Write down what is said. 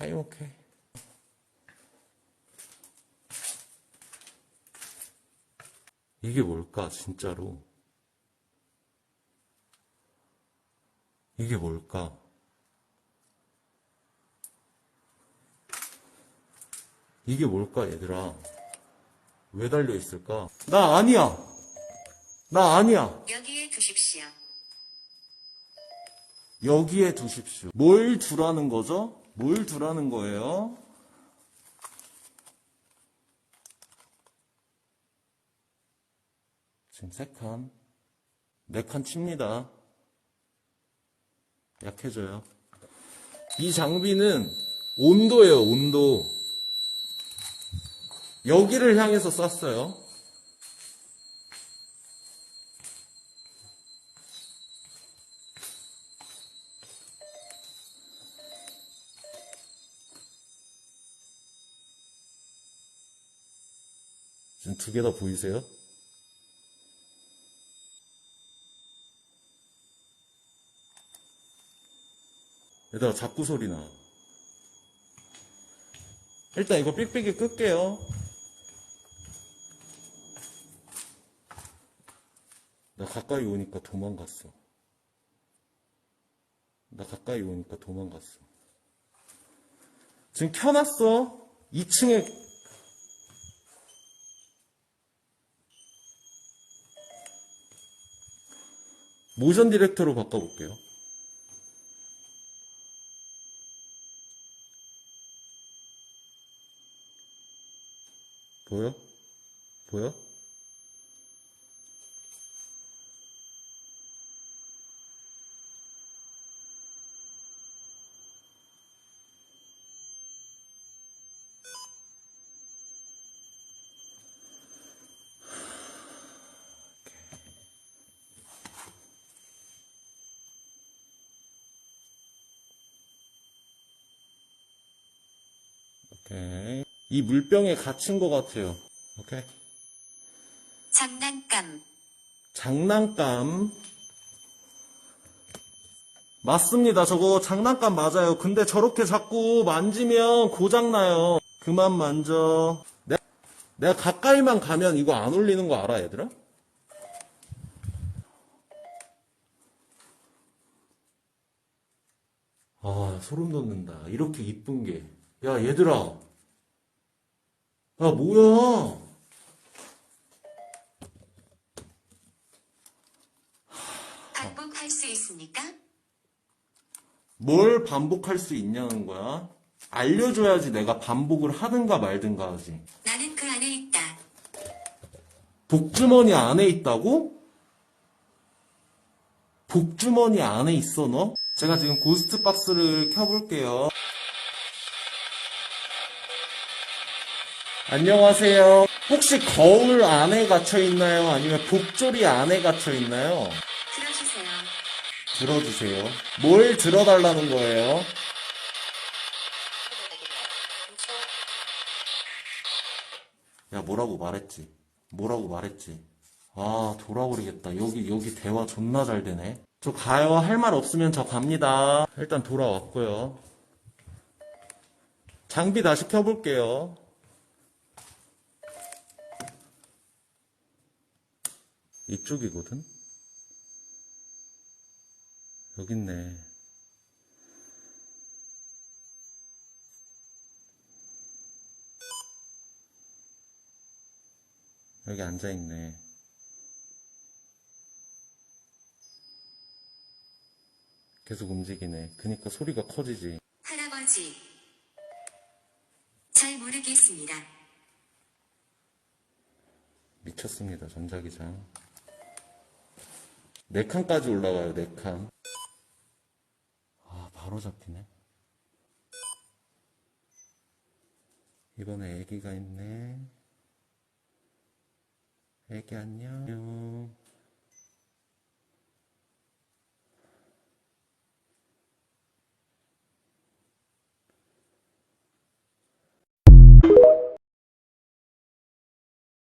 I'm okay. 이게 뭘까, 진짜로? 이게 뭘까? 이게 뭘까, 얘들아? 왜 달려 있을까? 나 아니야! 나 아니야! 여기에 두십시오. 여기에 두십시오. 뭘 두라는 거죠? 뭘 두라는 거예요? 지금 세 칸. 네 칸 칩니다. 약해져요. 이 장비는 온도예요, 온도. 여기를 향해서 쐈어요. 지금 두 개 다 보이세요? 얘들아, 자꾸 소리 나. 일단 이거 삑삑이 끌게요. 나 가까이 오니까 도망갔어. 나 가까이 오니까 도망갔어. 지금 켜놨어. 2층에 모션 디렉터로 바꿔볼게요. 보여? 보여? 오케이. 이 물병에 갇힌 것 같아요. 오케이. 장난감. 장난감. 맞습니다. 저거 장난감 맞아요. 근데 저렇게 자꾸 만지면 고장나요. 그만 만져. 내가, 내가 가까이만 가면 이거 안 울리는 거 알아, 얘들아? 아, 소름 돋는다. 이렇게 이쁜 게. 야, 얘들아. 야, 뭐야. 반복할 수 있습니까? 뭘 반복할 수 있냐는 거야. 알려줘야지 내가 반복을 하든가 말든가 하지. 나는 그 안에 있다. 복주머니 안에 있다고? 복주머니 안에 있어, 너? 제가 지금 고스트 박스를 켜볼게요. 안녕하세요. 혹시 거울 안에 갇혀 있나요? 아니면 복조리 안에 갇혀 있나요? 들어주세요. 들어주세요. 뭘 들어달라는 거예요? 야, 뭐라고 말했지? 뭐라고 말했지? 아, 돌아오리겠다. 여기, 여기 대화 존나 잘 되네. 저 가요. 할 말 없으면 저 갑니다. 일단 돌아왔고요. 장비 다시 켜볼게요. 이쪽이거든? 여기 있네. 여기 앉아있네. 계속 움직이네. 그니까 소리가 커지지. 할아버지. 잘 모르겠습니다. 미쳤습니다, 전자기장. 네 칸까지 올라가요, 네 칸. 아, 바로 잡히네. 이번에 애기가 있네. 애기 안녕.